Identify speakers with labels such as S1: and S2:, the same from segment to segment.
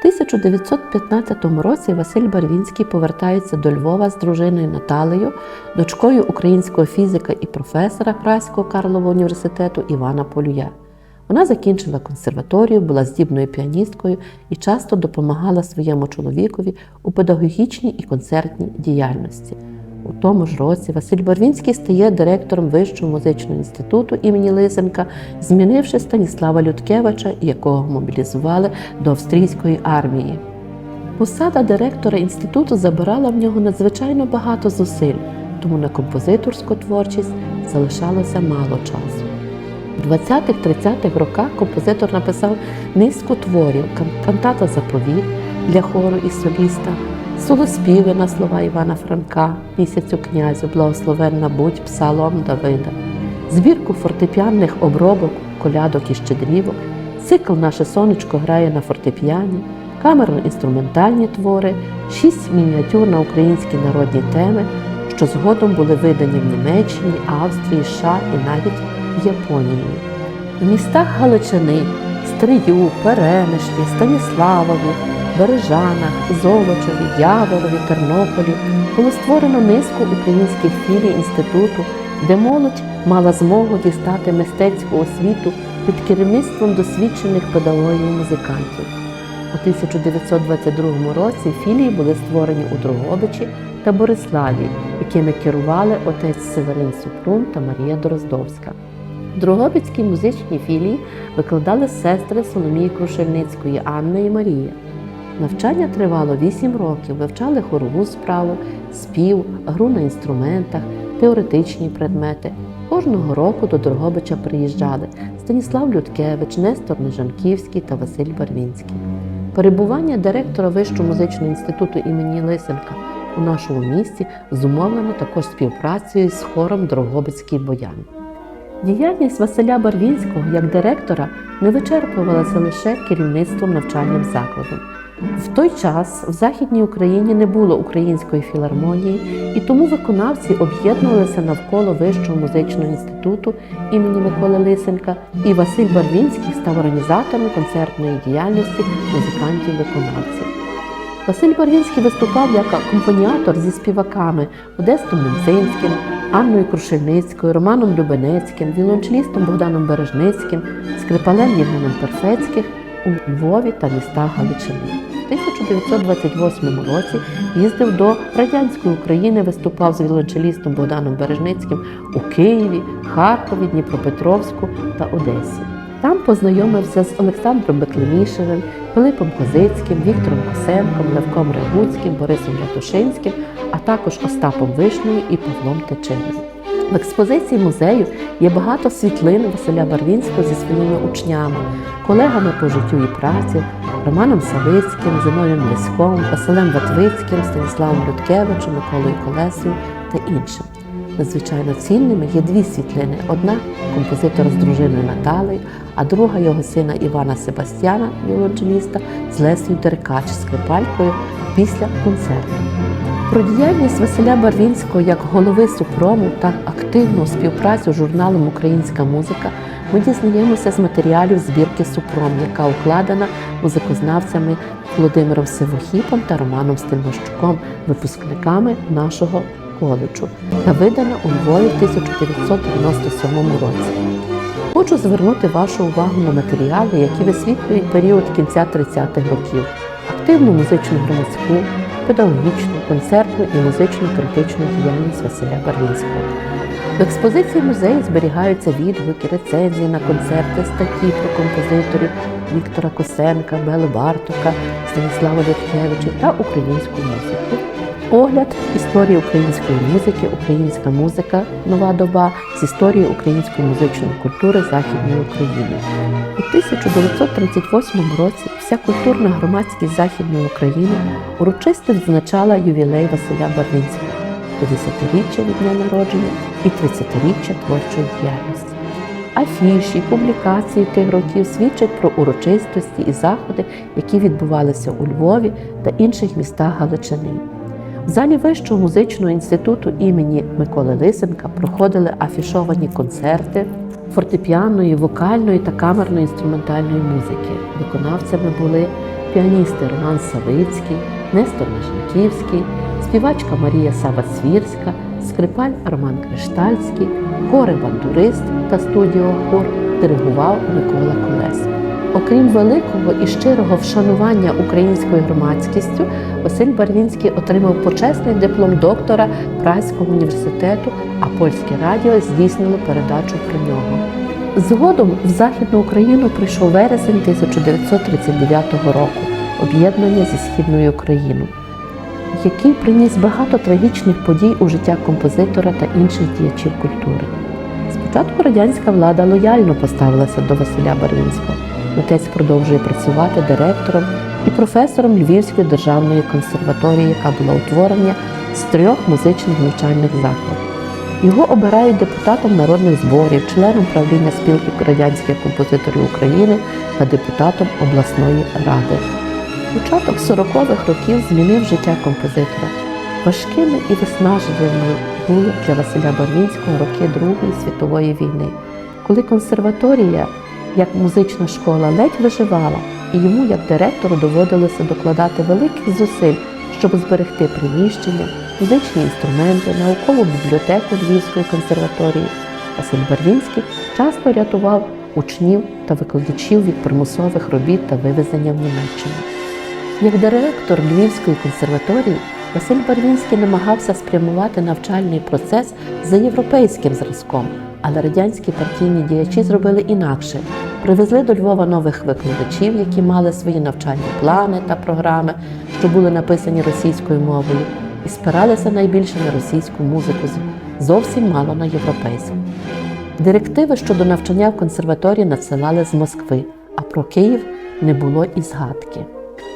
S1: 1915 році Василь Барвінський повертається до Львова з дружиною Наталею, дочкою українського фізика і професора Праського Карлового університету Івана Полюя. Вона закінчила консерваторію, була здібною піаністкою і часто допомагала своєму чоловікові у педагогічній і концертній діяльності. У тому ж році Василь Барвінський стає директором Вищого музичного інституту імені Лисенка, змінивши Станіслава Людкевича, якого мобілізували до австрійської армії. Посада директора інституту забирала в нього надзвичайно багато зусиль, тому на композиторську творчість залишалося мало часу. У 20-30-х роках композитор написав низку творів, кантата Заповіт для хору і соліста, солоспіви на слова Івана Франка, місяцю князю, благословенна будь псалом Давида, збірку фортепіанних обробок, колядок і щедрівок, цикл Наше сонечко грає на фортепіані, камерно-інструментальні твори, шість мініатюр на українські народні теми, що згодом були видані в Німеччині, Австрії, США і навіть Японії. В містах Галичини, Стрию, Перемишлі, Станіславові, Бережанах, Золочеві, Яворові, Тернополі було створено низку українських філій інституту, де молодь мала змогу дістати мистецьку освіту під керівництвом досвідчених педагогів музикантів. У 1922 році філії були створені у Дрогобичі та Бориславі, якими керували отець Северин Супрун та Марія Дроздовська. В Дрогобицькій музичній філії викладали сестри Соломії Крушельницької Анна і Марія. Навчання тривало 8 років, вивчали хорову справу, спів, гру на інструментах, теоретичні предмети. Кожного року до Дрогобича приїжджали Станіслав Людкевич, Нестор Нежанківський та Василь Барвінський. Перебування директора Вищого музичного інституту імені Лисенка у нашому місті зумовлено також співпрацею з хором Дрогобицький Боян. Діяльність Василя Барвінського як директора не вичерпувалася лише керівництвом навчальним закладом. В той час в Західній Україні не було української філармонії, і тому виконавці об'єднувалися навколо Вищого музичного інституту імені Миколи Лисенка, і Василь Барвінський став організатором концертної діяльності музикантів-виконавців. Василь Барвінський виступав як акомпаніатор зі співаками Одестом Менцинським, Анною Крушельницькою, Романом Любенецьким, віолончелістом Богданом Бережницьким, скрипалем Євгеном Перфецьких у Львові та містах Галичини. У 1928 році їздив до радянської України, виступав з віолончелістом Богданом Бережницьким у Києві, Харкові, Дніпропетровську та Одесі. Там познайомився з Олександром Беклемішевим, Пилипом Козицьким, Віктором Косенком, Левком Регуцьким, Борисом Ратушинським, а також Остапом Вишнею і Павлом Тичиною. В експозиції музею є багато світлин Василя Барвінського зі своїми учнями, колегами по життю і праці, Романом Савицьким, Зиноєм Лиськом, Василем Ватвицьким, Станіславом Людкевичем, Миколою Колесою та іншим. Надзвичайно цінними є дві світлини: одна композитора з дружиною Наталею, а друга його сина Івана Себастьяна, віолончеліста, з Лесею Деркач, скрипалькою після концерту. Про діяльність Василя Барвінського як голови Супрому та активну співпрацю з журналом Українська музика ми дізнаємося з матеріалів збірки Супром, яка укладена музикознавцями Володимиром Сивохіпом та Романом Стельмощуком, випускниками нашого коледжу, та видана у Львові в 1997 році. Хочу звернути вашу увагу на матеріали, які висвітлюють період кінця 30-х років, активну музичну громадську, педагогічну, концертну і музичну критичну діяльність Василя Барвінського. В експозиції музею зберігаються відгуки, рецензії на концерти, статті про композиторів Віктора Косенка, Белу Бартока, Станіслава Літкевича та українську музику. Огляд історії української музики, українська музика, нова доба з історії української музичної культури Західної України. У 1938 році вся культурна громадськість Західної України урочисто відзначала ювілей Василя Барвінського, 50-річчя від дня народження і 30-річчя творчої діяльності. Афіші, публікації тих років свідчать про урочистості і заходи, які відбувалися у Львові та інших містах Галичини. В залі Вищого музичного інституту імені Миколи Лисенка проходили афішовані концерти фортепіаної, вокальної та камерної інструментальної музики. Виконавцями були піаністи Роман Савицький, Нестор Неженківський, співачка Марія Савацвірська, скрипаль Роман Криштальський, хори бандурист та студіохор диригував Микола Колес. Окрім великого і щирого вшанування українською громадськістю, Василь Барвінський отримав почесний диплом доктора Празького університету, а польське радіо здійснило передачу про нього. Згодом в Західну Україну прийшов вересень 1939 року, об'єднання зі Східною Україною, який приніс багато трагічних подій у життя композитора та інших діячів культури. Спочатку радянська влада лояльно поставилася до Василя Барвінського. Отець продовжує працювати директором і професором Львівської державної консерваторії, яка була утворена з трьох музичних навчальних закладів. Його обирають депутатом народних зборів, членом правління спілки радянських композиторів України та депутатом обласної ради. Початок 40-х років змінив життя композитора. Важкими і виснажливими були для Василя Барвінського роки Другої світової війни, коли консерваторія, як музична школа, ледь виживала, і йому, як директору, доводилося докладати великих зусиль, щоб зберегти приміщення, музичні інструменти, наукову бібліотеку Львівської консерваторії. Василь Барвінський часто рятував учнів та викладачів від примусових робіт та вивезення в Німеччину. Як директор Львівської консерваторії Василь Барвінський намагався спрямувати навчальний процес за європейським зразком, але радянські партійні діячі зробили інакше. Привезли до Львова нових викладачів, які мали свої навчальні плани та програми, що були написані російською мовою, і спиралися найбільше на російську музику, зовсім мало на європейську. Директиви щодо навчання в консерваторії надсилали з Москви, а про Київ не було і згадки.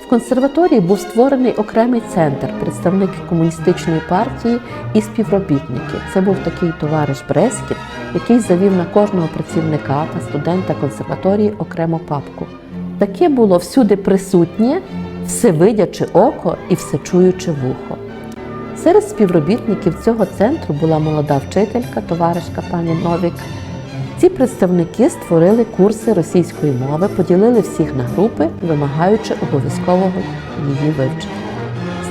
S1: В консерваторії був створений окремий центр, представники комуністичної партії і співробітники. Це був такий товариш Брескін, який завів на кожного працівника та студента консерваторії окрему папку. Таке було всюди присутнє, всевидяче око і всечуюче вухо. Серед співробітників цього центру була молода вчителька, товаришка пані Новік. Ці представники створили курси російської мови, поділили всіх на групи, вимагаючи обов'язкового її вивчити.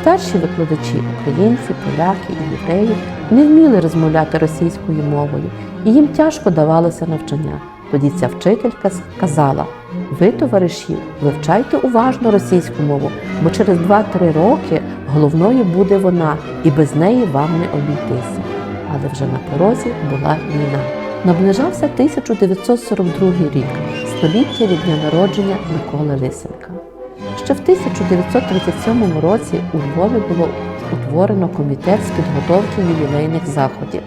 S1: Старші викладачі, українці, поляки і євреї, не вміли розмовляти російською мовою, і їм тяжко давалося навчання. Тоді ця вчителька сказала: ви, товариші, вивчайте уважно російську мову, бо через 2-3 роки головною буде вона, і без неї вам не обійтися. Але вже на порозі була війна. Наближався 1942 рік, століття від дня народження Миколи Лисенка. Ще в 1937 році у Львові було утворено комітет з підготовки ювілейних заходів.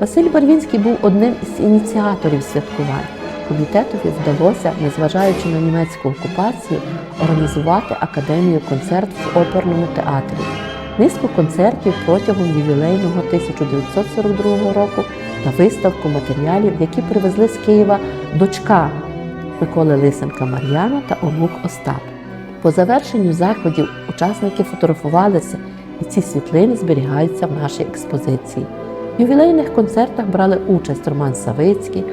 S1: Василь Барвінський був одним із ініціаторів святкувань. Комітетові вдалося, незважаючи на німецьку окупацію, організувати академію концерт в оперному театрі, низку концертів протягом ювілейного 1942 року та виставку матеріалів, які привезли з Києва дочка Миколи Лисенка Мар'яна та онук Остап. По завершенню заходів учасники фотографувалися, і ці світлини зберігаються в нашій експозиції. В ювілейних концертах брали участь Роман Савицький,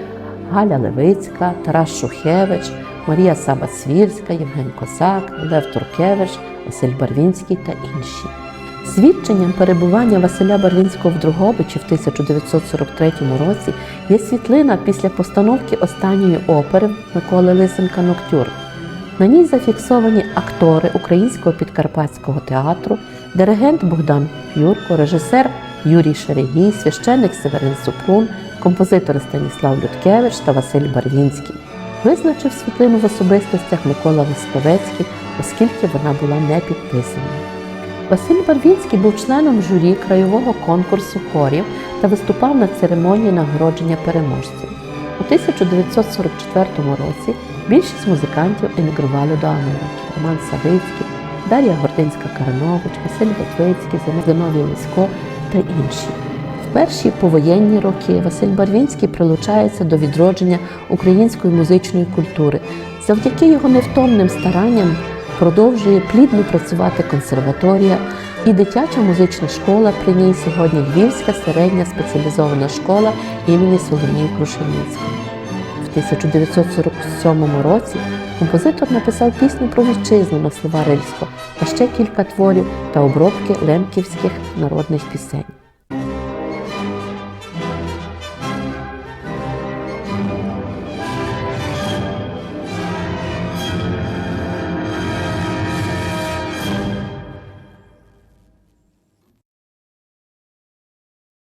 S1: Галя Левицька, Тарас Шухевич, Марія Саба-Свірська, Євген Косак, Лев Туркевич, Василь Барвінський та інші. Свідченням перебування Василя Барвінського в Другобичі в 1943 році є світлина після постановки останньої опери Миколи Лисенка Ноктюр. На ній зафіксовані актори Українського підкарпатського театру, диригент Богдан Юрко, режисер Юрій Шерегій, священник Северин Супрун, композитори Станіслав Людкевич та Василь Барвінський. Визначив світлину в особистостях Микола Висковецький, оскільки вона була не підписана. Василь Барвінський був членом журі краєвого конкурсу хорів та виступав на церемонії нагородження переможців. У 1944 році більшість музикантів емігрували до Америки: Роман Савицький, Дар'я Гординська-Каранович, Василь Готвицький, Зиновій Лисько та інші. В перші повоєнні роки Василь Барвінський прилучається до відродження української музичної культури. Завдяки його невтомним старанням продовжує плідно працювати консерваторія і дитяча музична школа. При ній сьогодні Львівська середня спеціалізована школа імені Соломії Крушельницької. В 1947 році Композитор написав пісню про вітчизну на слова Рильського, а ще кілька творів та обробки лемківських народних пісень.